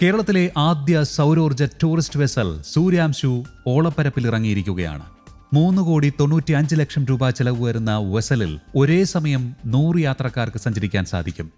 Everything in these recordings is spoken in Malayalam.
കേരളത്തിലെ ആദ്യ സൗരോർജ ടൂറിസ്റ്റ് വെസൽ സൂര്യാംശു ഓളപ്പരപ്പിൽ ഇറങ്ങിയിരിക്കുകയാണ് മൂന്ന് കോടി തൊണ്ണൂറ്റി അഞ്ച് ലക്ഷം രൂപ ചെലവ് വരുന്ന വെസലിൽ ഒരേ സമയം നൂറ് യാത്രക്കാർക്ക് സഞ്ചരിക്കാൻ സാധിക്കും.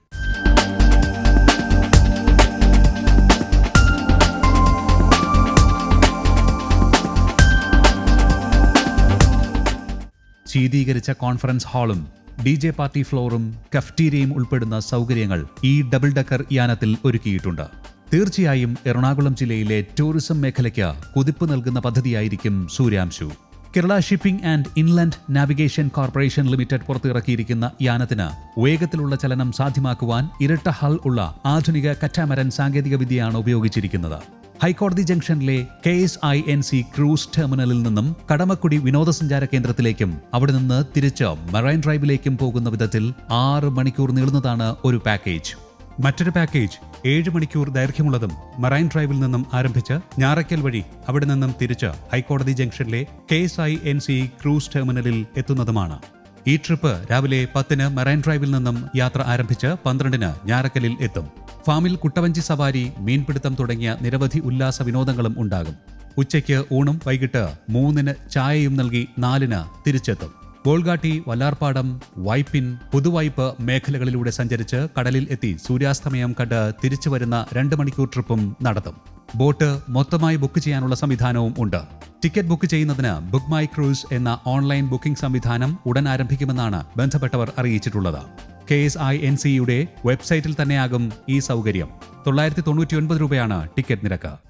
ശീതീകരിച്ച കോൺഫറൻസ് ഹാളും ഡി ജെ പാർട്ടി ഫ്ലോറും കഫ്റ്റീരിയയും ഉൾപ്പെടുന്ന സൗകര്യങ്ങൾ ഈ ഡബിൾ ഡക്കർ യാനത്തിൽ ഒരുക്കിയിട്ടുണ്ട്. തീർച്ചയായും എറണാകുളം ജില്ലയിലെ ടൂറിസം മേഖലയ്ക്ക് കുതിപ്പ് നൽകുന്ന പദ്ധതിയായിരിക്കും Suryamshu. Kerala shipping and inland navigation corporation limited പുറത്തിറക്കിയിരിക്കുന്ന യാനത്തിന് വേഗത്തിലുള്ള ചലനം സാധ്യമാക്കുവാൻ ഇരട്ട ഹൾ ഉള്ള ആധുനിക കറ്റാമരൻ സാങ്കേതികവിദ്യയാണ് ഉപയോഗിച്ചിരിക്കുന്നത്. ഹൈക്കോടതി ജംഗ്ഷനിലെ K S I N C cruise ടെർമിനലിൽ നിന്നും കടമക്കുടി വിനോദസഞ്ചാര കേന്ദ്രത്തിലേക്കും അവിടെ നിന്ന് തിരിച്ച് മറൈൻ ഡ്രൈവിലേക്കും പോകുന്ന വിധത്തിൽ ആറ് മണിക്കൂർ നീളുന്നതാണ് ഒരു പാക്കേജ്. മറ്റൊരു പാക്കേജ് ഏഴ് മണിക്കൂർ ദൈർഘ്യമുള്ളതും മറൈൻ ഡ്രൈവിൽ നിന്നും ആരംഭിച്ച് ഞാറയ്ക്കൽ വഴി അവിടെ നിന്നും തിരിച്ച് ഹൈക്കോടതി ജംഗ്ഷനിലെ K S I N C cruise ടെർമിനലിൽ എത്തുന്നതുമാണ്. ഈ ട്രിപ്പ് രാവിലെ പത്തിന് മറൈൻ ഡ്രൈവിൽ നിന്നും യാത്ര ആരംഭിച്ച് പന്ത്രണ്ടിന് ഞാറക്കലിൽ എത്തും. ഫാമിൽ കുട്ടവഞ്ചി സവാരി മീൻപിടുത്തം തുടങ്ങിയ നിരവധി ഉല്ലാസ വിനോദങ്ങളും ഉണ്ടാകും. ഉച്ചയ്ക്ക് ഊണും വൈകിട്ട് മൂന്നിന് ചായയും നൽകി നാലിന് തിരിച്ചെത്തും. ബോൾഗാട്ടി വല്ലാർപാടം വൈപ്പിൻ പുതുവൈപ്പ് മേഖലകളിലൂടെ സഞ്ചരിച്ച് കടലിൽ എത്തി സൂര്യാസ്തമയം കണ്ട് തിരിച്ചു വരുന്ന രണ്ട് മണിക്കൂർ ട്രിപ്പും നടത്തും. ബോട്ട് മൊത്തമായി ബുക്ക് ചെയ്യാനുള്ള സംവിധാനവും ഉണ്ട്. ടിക്കറ്റ് ബുക്ക് ചെയ്യുന്നതിന് ബുക്ക് മൈ ക്രൂസ് എന്ന ഓൺലൈൻ ബുക്കിംഗ് സംവിധാനം ഉടൻ ആരംഭിക്കുമെന്നാണ് ബന്ധപ്പെട്ടവർ അറിയിച്ചിട്ടുള്ളത്. കെ എസ് ഐ എൻ സിയുടെ വെബ്സൈറ്റിൽ തന്നെയാകും ഈ സൗകര്യം. തൊള്ളായിരത്തി തൊണ്ണൂറ്റി ഒൻപത് രൂപയാണ് ടിക്കറ്റ് നിരക്ക്.